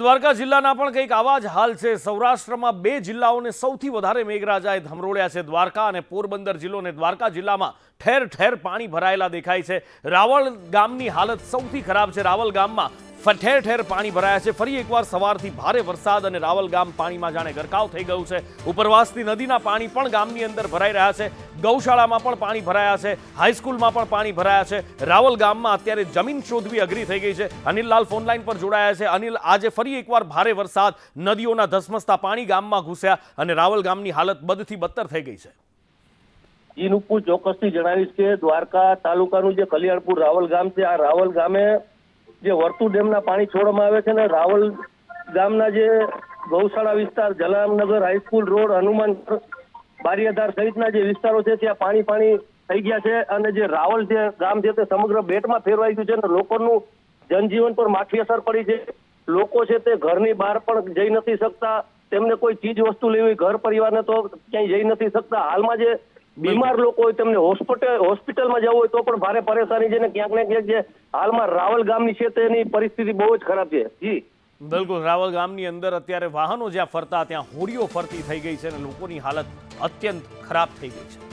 દ્વારકા જિલ્લાના પણ કંઈક આવા જ હાલ છે. સૌરાષ્ટ્રમાં બે જિલ્લાઓને સૌથી વધારે મેઘરાજાએ ધમરોળ્યા છે. દ્વારકા અને પોરબંદર જિલ્લો અને દ્વારકા જિલ્લામાં ઠેર ઠેર પાણી ભરાયેલા દેખાય છે. રાવળ ગામની હાલત સૌથી ખરાબ છે. રાવલ ગામમાં ઠેર ઠેર પાણી ભરાયા છે. ફરી એકવાર સવારથી ભારે વરસાદ અને રાવલ ગામ પાણીમાં જાણે ગરકાવ થઈ ગયું છે. ઉપરવાસથી નદીના પાણી પણ ગામની અંદર ભરાઈ રહ્યા છે. ગૌશાળામાં પણ પાણી ભરાયા છે. હાઈસ્કૂલમાં પણ પાણી ભરાયા છે. રાવલ ગામમાં અત્યારે જમીન શોધવી અઘરી થઈ ગઈ છે. અનિલ લાલ ફોનલાઈન પર જોડાયા છે. અનિલ, આજે ફરી એકવાર ભારે વરસાદ. નદીઓના ધસમસતા પાણી ગામમાં ઘૂસ્યા અને રાવલ ગામની હાલત બદથી બદતર થઈ ગઈ છે. જી નુપુર ચોક્કસથી જણાવીશ કે દ્વારકા તાલુકાનું જે કલ્યાણપુર રાવલ ગામ છે, આ રાવલ ગામે જે વર્તુ ડેમના પાણી છોડવામાં આવે છે ને રાવલ ગામના જે ગૌશાળા વિસ્તાર, Jalaramnagar high school road Hanuman Bariyadhar સહિતના જે વિસ્તારો છે, ત્યાં પાણી પાણી થઈ ગયા છે અને જે રાવલ જે ગામ છે તે સમગ્ર બેટમાં ફેરવાઈ ગયું છે અને લોકોનું જનજીવન પર માઠી અસર પડી છે. લોકો છે તે ઘરની બહાર પણ જઈ નથી શકતા. તેમને કોઈ ચીજ વસ્તુ લેવી, ઘર પરિવારને તો ક્યાંય જઈ નથી શકતા. હાલમાં જે બીમાર લોકો હોય તેમને હોસ્પિટલ હોસ્પિટલમાં જવું હોય તો પણ ભારે પરેશાની છે ને ક્યાંક ને ક્યાંક જે હાલમાં રાવલ ગામની છે તેની પરિસ્થિતિ બહુ જ ખરાબ છે. જી. બિલકુલ રાવલ ગામની અંદર અત્યારે વાહનો જ્યાં ફરતા ત્યાં હોડીઓ ફરતી થઈ ગઈ છે અને લોકોની હાલત અત્યંત ખરાબ થઈ ગઈ છે.